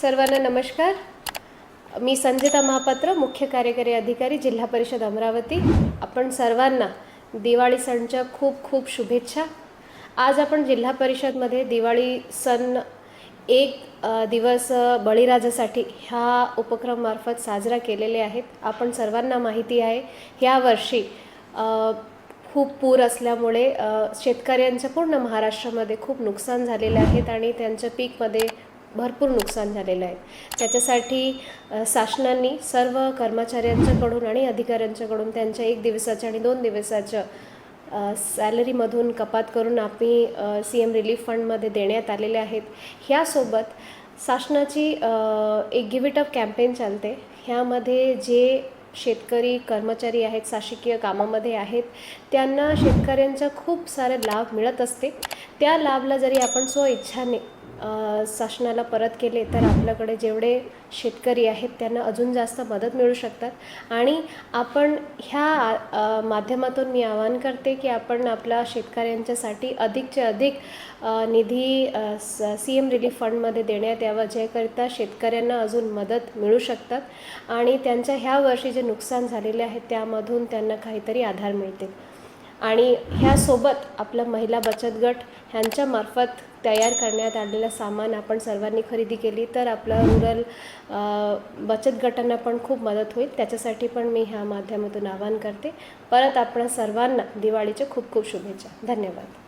सर्वांना नमस्कार. मी संजिता महापात्र मुख्य कार्यकारी अधिकारी जिल्हा परिषद अमरावती. आपण सर्वांना दिवाळी सणच्या खूप खूप शुभेच्छा. आज आपण जिल्हा परिषदमध्ये दिवाळी सण एक दिवस बळीराजासाठी ह्या उपक्रमामार्फत साजरा केलेले आहेत. आपण सर्वांना माहिती आहे ह्या वर्षी खूप पूर असल्यामुळे शेतकऱ्यांचं पूर्ण महाराष्ट्रामध्ये खूप नुकसान झालेलं आहेत आणि त्यांच्या पीकमध्ये भरपूर नुकसान झालेलं आहे. त्याच्यासाठी अ, शासनाने सर्व कर्मचाऱ्यांच्याकडून आणि अधिकाऱ्यांच्याकडून त्यांच्या एक दिवसाच्या आणि दोन दिवसाच्या सॅलरीमधून कपात करून आम्ही सी एम रिलीफ फंडमध्ये देण्यात आलेले आहेत. ह्यासोबत शासनाची एक गिव्ह इट अप कॅम्पेन चालते. ह्यामध्ये जे शेतकरी कर्मचारी आहेत शासकीय कामामध्ये आहेत त्यांना शेतकऱ्यांचा खूप सारे लाभ मिळत असते. त्या लाभला जरी आपण स्वइच्छाने शासनाला परत केले तर आपल्याकडे जेवढे शेतकरी आहेत त्यांना अजून जास्त मदत मिळू शकतात. आणि आपण ह्या माध्यमातून मी आवाहन करते की आपण आपल्या शेतकऱ्यांच्यासाठी अधिकचे अधिक निधी सी एम रिलीफ फंडमध्ये देण्यात यावा ज्याकरिता शेतकऱ्यांना अजून मदत मिळू शकतात. आणि त्यांच्या ह्या वर्षी जे नुकसान झालेले आहे त्यामधून त्यांना काहीतरी आधार मिळतील. आणि ह्यासोबत आपला महिला बचत गट ह्यांच्यामार्फत तयार करण्यात आलेलं सामान आपण सर्वांनी खरेदी केली तर आपलं रुरल बचत गटांना पण खूप मदत होईल. त्याच्यासाठी पण मी ह्या माध्यमातून आवाहन करते. परत आपण सर्वांना दिवाळीच्या खूप खूप शुभेच्छा. धन्यवाद.